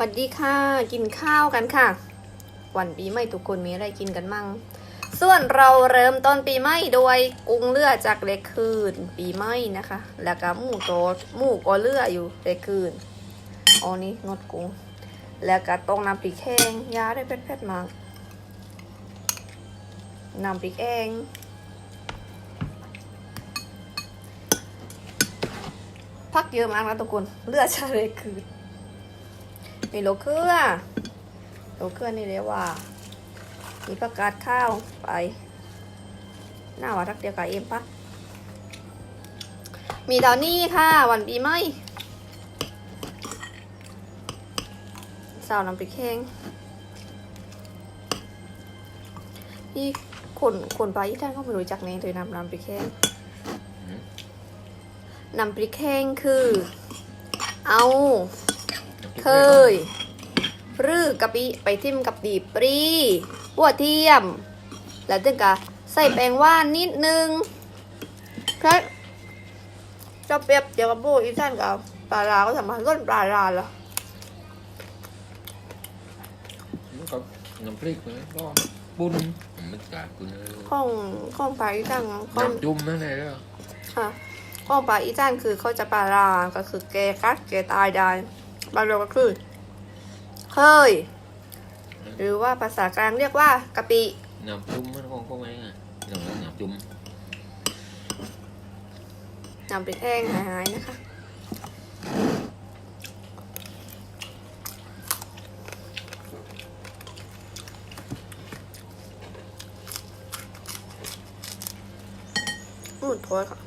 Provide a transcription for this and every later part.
สวัสดีค่ะ กินข้าวกันค่ะ วันปีใหม่ทุกคนมีอะไรกินกันมั่ง ส่วนเราเริ่มต้นปีใหม่โดยกุ้งเลือจากเล็กคืน ปีใหม่นะคะ แล้วก็หมูโตหมูก็เลืออยู่เล็กคืนอ๋อนี่งดกุ้งแล้วก็ต้มน้ำพริกแห้งยาได้เผ็ดๆมากน้ำพริกแห้งพักเยอะมากนะทุกคนเลือดชาเล็กคื นมีโลเกลือโลเกลือนี่เรียกว่ามีประกาศข้าวไปหน้าวัดรักเดียวกับเอ็มปะมีตอนนี้ค่ะ วันปีใหม่สาวน้ำพริกแห้งนี่คนคนไปที่ท่านเขาไม่รู้จักเองเลยน้ำน้ำพริกแห้งน้ำพริกแห้งคือ เอา เคยรื้อกะปิไปทิมกับดีปรีหัวเทียม แล้วถึงกะใส่แป้งว่านนิดนึงแค่จะเปรียบเดียวกับโบอีท่านกับปลาลาก็สามารถร่นปลาลาเหรอมันก็น้ำพริกมันก็ปุ้นมันกาดกูเลยข้องข้องปลาอีท่านข้องน้ำจุ่มนั่นเลยแล้วค่ะข้องปลาอีท่านคือเขาจะปลาลาก็คือแกกัดแกตายได้ บางเรียกก็คือเคยหรือว่าภาษากลางเรียกว่ากะปิน้ำจุ่มมันก็ก็ไม่ไงน้ำน้ำจุ่มนำไปแห้งหายๆนะคะอืดถ้วยค่ะ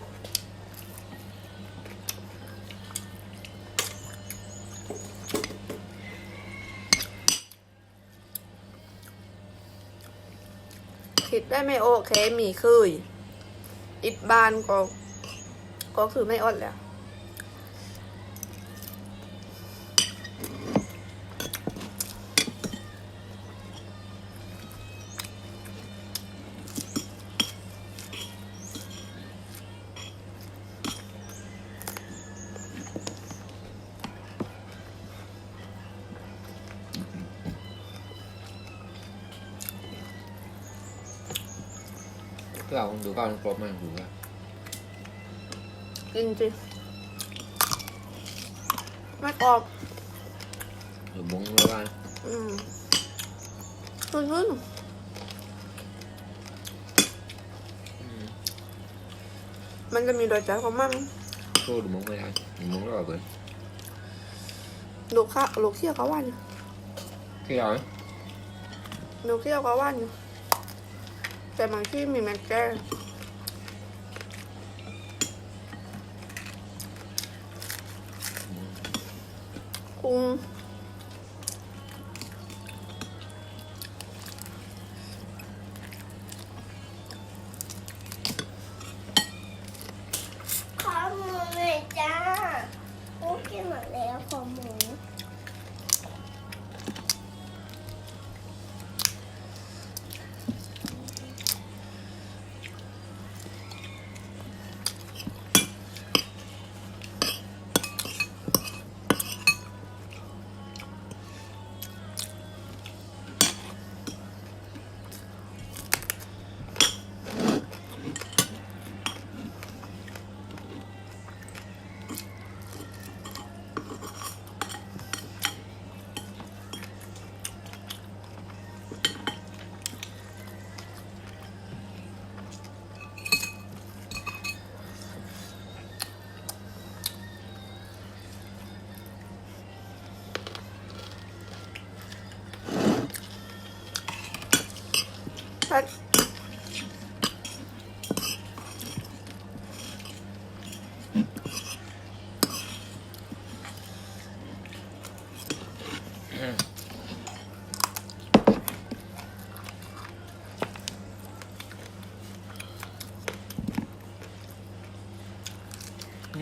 คิดได้ไม่โอเค มีคืออิดบานก็ ก็คือไม่อดแล้ว เราดูก้าวกรอบมากดูว่าจริงจริงไม่กรอบหรือมงแล้วว่าอืมขึ้นขึ้นมันจะมีรสชาติของมันโซ่ดูมงไม่ได้ดูมงแล้วก็เปิดลูกข้าลูกเที่ยวเขาวันอยู่ขี้เอาไหมลูกเที่ยวเขาวันอยู่ แต่บางที่มีแมงแก้กุ้ง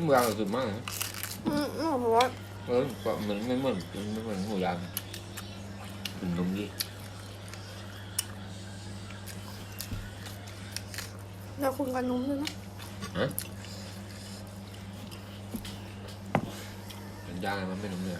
นี่มือเราสุดมากนะอืมอืมเพราะว่าเออก็เหมือนไม่เหมือนไม่เหมือนหัวยางเป็นนมดีเราคุณกันนุ่มด้วยนะฮะเป็นยางมันไม่นมเลย